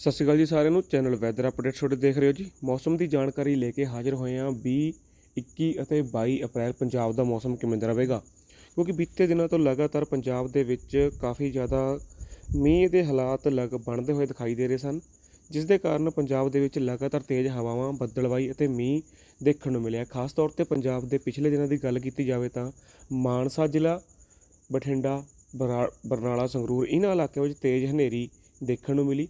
ਸਤਿ ਸ਼੍ਰੀ ਅਕਾਲ ਜੀ ਸਾਰਿਆਂ ਨੂੰ। ਚੈਨਲ ਵੈਦਰ ਅਪਡੇਟ ਤੁਹਾਡੇ ਦੇਖ ਰਹੇ ਹੋ ਜੀ। ਮੌਸਮ ਦੀ ਜਾਣਕਾਰੀ ਲੈ ਕੇ ਹਾਜ਼ਰ ਹੋਏ ਹਾਂ 20 21 ਅਤੇ 22 ਅਪ੍ਰੈਲ। ਪੰਜਾਬ ਦਾ ਮੌਸਮ ਕਿਵੇਂ ਦਾ ਰਹੇਗਾ? ਕਿਉਂਕਿ ਬੀਤੇ ਦਿਨਾਂ ਤੋਂ ਲਗਾਤਾਰ ਪੰਜਾਬ ਦੇ ਵਿੱਚ ਕਾਫੀ ਜ਼ਿਆਦਾ ਮੀਂਹ ਦੇ ਹਾਲਾਤ ਲਗ, ਬਣਦੇ ਹੋਏ ਦਿਖਾਈ ਦੇ ਰਹੇ ਸਨ, ਜਿਸ ਦੇ ਕਾਰਨ ਪੰਜਾਬ ਦੇ ਵਿੱਚ ਲਗਾਤਾਰ ਤੇਜ਼ ਹਵਾਵਾਂ, ਬੱਦਲਵਾਈ ਅਤੇ ਮੀਂਹ ਦੇਖਣ ਨੂੰ ਮਿਲਿਆ। ਖਾਸ ਤੌਰ ਤੇ ਪੰਜਾਬ ਦੇ ਪਿਛਲੇ ਦਿਨਾਂ ਦੀ ਗੱਲ ਕੀਤੀ ਜਾਵੇ ਤਾਂ ਮਾਨਸਾ ਜ਼ਿਲ੍ਹਾ, ਬਠਿੰਡਾ, ਬਰਾ- ਬਰਨਾਲਾ, ਸੰਗਰੂਰ ਇਹਨਾਂ ਇਲਾਕਿਆਂ ਵਿੱਚ ਤੇਜ਼ ਹਨੇਰੀ ਦੇਖਣ ਨੂੰ ਮਿਲੀ।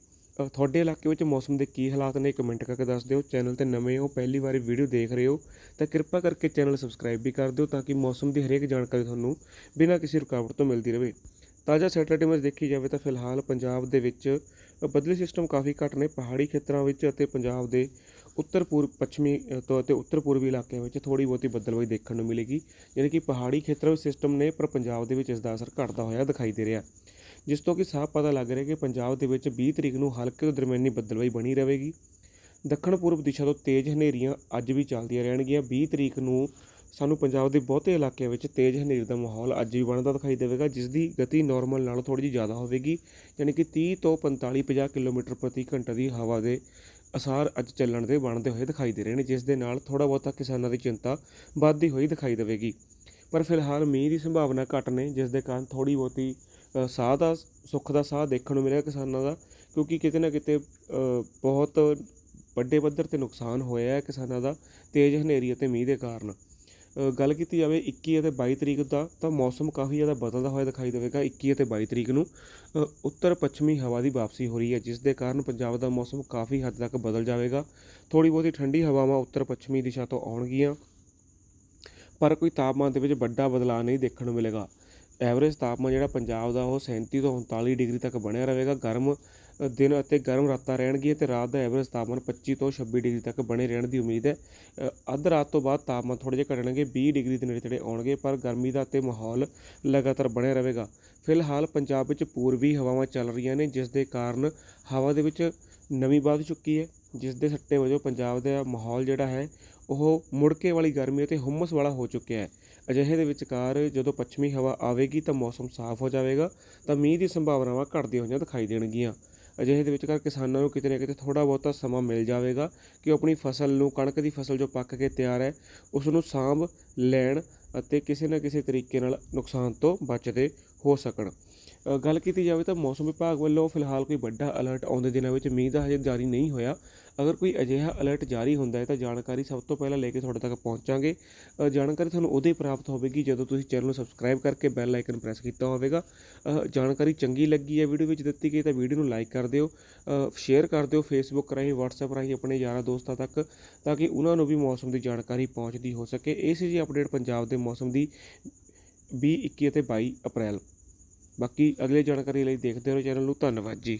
ਤੁਹਾਡੇ ਇਲਾਕੇ ਵਿੱਚ ਮੌਸਮ ਦੇ ਕੀ ਹਾਲਾਤ ਨੇ? ਕਮੈਂਟ ਕਰਕੇ ਦੱਸ ਦਿਓ। ਚੈਨਲ ਤੇ ਨਵੇਂ ਹੋ, ਪਹਿਲੀ ਵਾਰੀ ਵੀਡੀਓ ਦੇਖ ਰਹੇ ਹੋ, ਤਾਂ ਕਿਰਪਾ ਕਰਕੇ ਚੈਨਲ ਸਬਸਕ੍ਰਾਈਬ ਵੀ ਕਰ ਦਿਓ ਤਾਂ ਕਿ ਮੌਸਮ ਦੀ ਹਰੇਕ ਜਾਣਕਾਰੀ ਤੁਹਾਨੂੰ ਬਿਨਾਂ ਕਿਸੇ ਰੁਕਾਵਟ ਤੋਂ ਮਿਲਦੀ ਰਹੇ। ਤਾਜ਼ਾ ਸੈਟੇਲਾਈਟ ਇਮੇਜ ਦੇਖੀ ਜਾਵੇ ਤਾਂ ਫਿਲਹਾਲ ਪੰਜਾਬ ਦੇ ਵਿੱਚ ਬਦਲੀ ਸਿਸਟਮ ਕਾਫੀ ਘੱਟ ਨੇ। ਪਹਾੜੀ ਖੇਤਰਾਂ ਵਿੱਚ ਅਤੇ ਪੰਜਾਬ ਦੇ ਉੱਤਰ ਪੂਰਬ ਪੱਛਮੀ ਤੋਂ ਅਤੇ ਉੱਤਰ ਪੂਰਬੀ ਇਲਾਕਿਆਂ ਵਿੱਚ ਥੋੜੀ ਬਹੁਤੀ ਬੱਦਲਵਾਈ ਦੇਖਣ ਨੂੰ ਮਿਲੇਗੀ। ਯਾਨੀ ਕਿ ਪਹਾੜੀ ਖੇਤਰਾਂ ਵਿੱਚ ਸਿਸਟਮ ਨੇ, ਪਰ ਪੰਜਾਬ ਦੇ ਵਿੱਚ ਇਸ ਦਾ ਅਸਰ ਘਟਦਾ ਹੋਇਆ ਦਿਖਾਈ ਦੇ ਰਿਹਾ। ਜਿਸ ਤੋਂ ਕਿ ਸਾਫ਼ ਪਤਾ ਲੱਗ ਰਿਹਾ ਕਿ ਪੰਜਾਬ ਦੇ ਵਿੱਚ 20 ਤਰੀਕ ਨੂੰ ਹਲਕੇ ਤੋਂ ਦਰਮਿਆਨੀ ਬੱਦਲਵਾਈ ਬਣੀ ਰਹੇਗੀ। ਦੱਖਣ ਪੂਰਬ ਦਿਸ਼ਾ ਤੋਂ ਤੇਜ਼ ਹਨੇਰੀਆਂ ਅੱਜ ਵੀ ਚੱਲਦੀਆਂ ਰਹਿਣਗੀਆਂ। 20 ਤਰੀਕ ਨੂੰ ਸਾਨੂੰ ਪੰਜਾਬ ਦੇ ਬਹੁਤੇ ਇਲਾਕਿਆਂ ਵਿੱਚ ਤੇਜ਼ ਹਨੇਰੀ ਦਾ ਮਾਹੌਲ ਅੱਜ ਵੀ ਬਣਦਾ ਦਿਖਾਈ ਦੇਵੇਗਾ, ਜਿਸ ਦੀ ਗਤੀ ਨਾਰਮਲ ਨਾਲੋਂ ਥੋੜੀ ਜਿਹੀ ਜ਼ਿਆਦਾ ਹੋਵੇਗੀ, ਯਾਨੀ ਕਿ 30 ਤੋਂ 45 50 ਕਿਲੋਮੀਟਰ ਪ੍ਰਤੀ ਘੰਟਾ ਦੀ ਹਵਾ ਦੇ ਅਸਾਰ ਅੱਜ ਚੱਲਣ ਦੇ ਬਣਦੇ ਹੋਏ ਦਿਖਾਈ ਦੇ ਰਹੇ ਨੇ, ਜਿਸ ਦੇ ਨਾਲ ਥੋੜਾ ਬਹੁਤਾ ਕਿਸਾਨਾਂ ਦੀ ਚਿੰਤਾ ਵੱਧਦੀ ਹੋਈ ਦਿਖਾਈ ਦੇਵੇਗੀ। ਪਰ ਫਿਲਹਾਲ ਮੀਂਹ ਦੀ ਸੰਭਾਵਨਾ ਘੱਟ ਨੇ, ਜਿਸ ਦੇ ਕਾਰਨ ਥੋੜੀ ਬਹੁਤੀ ਸਾਹ ਦਾ, ਸੁੱਖ ਦਾ ਸਾਹ ਦੇਖਣ ਨੂੰ ਮਿਲਿਆ ਕਿਸਾਨਾਂ ਦਾ, ਕਿਉਂਕਿ ਕਿਤੇ ਨਾ ਕਿਤੇ ਬਹੁਤ ਵੱਡੇ ਪੱਧਰ ਤੇ ਨੁਕਸਾਨ ਹੋਇਆ ਹੈ ਕਿਸਾਨਾਂ ਦਾ ਤੇਜ਼ ਹਨੇਰੀ ਅਤੇ ਮੀਂਹ ਦੇ ਕਾਰਨ। ਗੱਲ ਕੀਤੀ ਜਾਵੇ 21 ਅਤੇ 22 ਤਰੀਕ ਦਾ, ਤਾਂ ਮੌਸਮ ਕਾਫੀ ਜ਼ਿਆਦਾ ਬਦਲਦਾ ਹੋਇਆ ਦਿਖਾਈ ਦੇਵੇਗਾ 21 ਅਤੇ 22 ਤਰੀਕ ਨੂੰ। ਉੱਤਰ ਪੱਛਮੀ ਹਵਾ ਦੀ ਵਾਪਸੀ ਹੋ ਰਹੀ ਹੈ, ਜਿਸ ਦੇ ਕਾਰਨ ਪੰਜਾਬ ਦਾ ਮੌਸਮ ਕਾਫੀ ਹੱਦ ਤੱਕ ਬਦਲ ਜਾਵੇਗਾ। ਥੋੜੀ ਬਹੁਤੀ ਠੰਡੀ ਹਵਾਵਾਂ ਉੱਤਰ ਪੱਛਮੀ ਦਿਸ਼ਾ ਤੋਂ ਆਉਣਗੀਆਂ, ਪਰ ਕੋਈ ਤਾਪਮਾਨ ਦੇ ਵਿੱਚ ਵੱਡਾ ਬਦਲਾਅ ਨਹੀਂ ਦੇਖਣ ਨੂੰ ਮਿਲੇਗਾ। ਐਵਰੇਜ ਤਾਪਮਾਨ ਜਿਹੜਾ ਪੰਜਾਬ ਦਾ ਉਹ 37 ਤੋਂ 39 ਡਿਗਰੀ ਤੱਕ ਬਣਿਆ ਰਹੇਗਾ। ਗਰਮ ਦਿਨ ਅਤੇ ਗਰਮ ਰਾਤਾਂ ਰਹਿਣਗੀਆਂ ਤੇ ਰਾਤ ਦਾ ਐਵਰੇਜ ਤਾਪਮਾਨ 25 ਤੋਂ 26 ਡਿਗਰੀ ਤੱਕ ਬਣੇ ਰਹਿਣ ਦੀ ਉਮੀਦ ਹੈ। ਅੱਧ ਰਾਤ ਤੋਂ ਬਾਅਦ ਤਾਪਮਾਨ ਥੋੜ੍ਹੇ ਜਿਹੇ ਘਟਣਗੇ 20 ਡਿਗਰੀ ਦੇ ਨੇੜੇ ਤੇੜੇ ਆਉਣਗੇ, ਪਰ ਗਰਮੀ ਦਾ ਤੇ ਮਾਹੌਲ ਲਗਾਤਾਰ ਬਣਿਆ ਰਹੇਗਾ। ਫਿਲਹਾਲ ਪੰਜਾਬ ਵਿੱਚ ਪੂਰਬੀ ਹਵਾਵਾਂ ਚੱਲ ਰਹੀਆਂ ਨੇ, ਜਿਸ ਦੇ ਕਾਰਨ ਹਵਾ ਦੇ ਵਿੱਚ ਨਮੀ ਵੱਧ ਚੁੱਕੀ ਹੈ, ਜਿਸ ਦੇ ਸੱਟੇ ਵਜੋਂ ਪੰਜਾਬ ਦਾ ਮਾਹੌਲ ਜਿਹੜਾ ਹੈ ਉਹ ਮੁੜਕੇ ਵਾਲੀ ਗਰਮੀ ਅਤੇ ਹੁੰਮਸ ਵਾਲਾ ਹੋ ਚੁੱਕਿਆ ਹੈ। ਅਜਿਹੇ ਦੇ ਵਿਚਕਾਰ ਜਦੋਂ ਪੱਛਮੀ ਹਵਾ ਆਵੇਗੀ ਤਾਂ ਮੌਸਮ ਸਾਫ਼ ਹੋ ਜਾਵੇਗਾ, ਤਾਂ ਮੀਂਹ ਦੀ ਸੰਭਾਵਨਾਵਾਂ ਘਟਦੀਆਂ ਹੋਈਆਂ ਦਿਖਾਈ ਦੇਣਗੀਆਂ। ਅਜਿਹੇ ਦੇ ਵਿਚਕਾਰ ਕਿਸਾਨਾਂ ਨੂੰ ਕਿਤੇ ਨਾ ਕਿਤੇ ਥੋੜਾ ਬਹੁਤਾ ਸਮਾਂ ਮਿਲ ਜਾਵੇਗਾ ਕਿ ਉਹ ਆਪਣੀ ਫਸਲ ਨੂੰ, ਕਣਕ ਦੀ ਫਸਲ ਜੋ ਪੱਕ ਕੇ ਤਿਆਰ ਹੈ, ਉਸ ਨੂੰ ਸਾਂਭ ਲੈਣ ਅਤੇ ਕਿਸੇ ਨਾ ਕਿਸੇ ਤਰੀਕੇ ਨਾਲ ਨੁਕਸਾਨ ਤੋਂ ਬਚਦੇ ਹੋ ਸਕਣ। ਗੱਲ ਕੀਤੀ ਜਾਵੇ ਤਾਂ ਮੌਸਮ ਵਿਭਾਗ ਵੱਲੋਂ ਫਿਲਹਾਲ ਕੋਈ ਵੱਡਾ ਅਲਰਟ ਆਉਂਦੇ ਦਿਨਾਂ ਵਿੱਚ ਮੀਂਹ ਦਾ ਹਜੇ ਜਾਰੀ ਨਹੀਂ ਹੋਇਆ। ਅਗਰ ਕੋਈ ਅਜਿਹਾ ਅਲਰਟ ਜਾਰੀ ਹੁੰਦਾ ਹੈ ਤਾਂ ਜਾਣਕਾਰੀ ਸਭ ਤੋਂ ਪਹਿਲਾਂ ਲੈ ਕੇ ਤੁਹਾਡੇ ਤੱਕ ਪਹੁੰਚਾਂਗੇ। ਜਾਣਕਾਰੀ ਤੁਹਾਨੂੰ ਉਦੋਂ ਹੀ ਪ੍ਰਾਪਤ ਹੋਵੇਗੀ ਜਦੋਂ ਤੁਸੀਂ ਚੈਨਲ ਨੂੰ ਸਬਸਕ੍ਰਾਈਬ ਕਰਕੇ ਬੈਲ ਆਈਕਨ ਪ੍ਰੈਸ ਕੀਤਾ ਹੋਵੇਗਾ। ਜਾਣਕਾਰੀ ਚੰਗੀ ਲੱਗੀ ਹੈ ਵੀਡੀਓ ਵਿੱਚ ਦਿੱਤੀ ਗਈ ਤਾਂ ਵੀਡੀਓ ਨੂੰ ਲਾਈਕ ਕਰ ਦਿਓ। ਸ਼ੇਅਰ ਕਰ ਦਿਓ ਫੇਸਬੁੱਕ ਰਾਹੀਂ, WhatsApp ਰਾਹੀਂ ਆਪਣੇ ਯਾਰਾਂ ਦੋਸਤਾਂ ਤੱਕ ਤਾਂ ਕਿ ਉਹਨਾਂ ਨੂੰ ਵੀ ਮੌਸਮ ਦੀ ਜਾਣਕਾਰੀ ਪਹੁੰਚਦੀ ਹੋ ਸਕੇ। ਇਹ ਸੀ ਜੀ ਅਪਡੇਟ ਪੰਜਾਬ ਦੇ ਮੌਸਮ ਦੀ 20 21 ਅਤੇ 22 ਅਪ੍ਰੈਲ। ਬਾਕੀ ਅਗਲੀ ਜਾਣਕਾਰੀ ਲਈ ਦੇਖਦੇ ਰਹੋ ਚੈਨਲ ਨੂੰ। ਧੰਨਵਾਦ ਜੀ।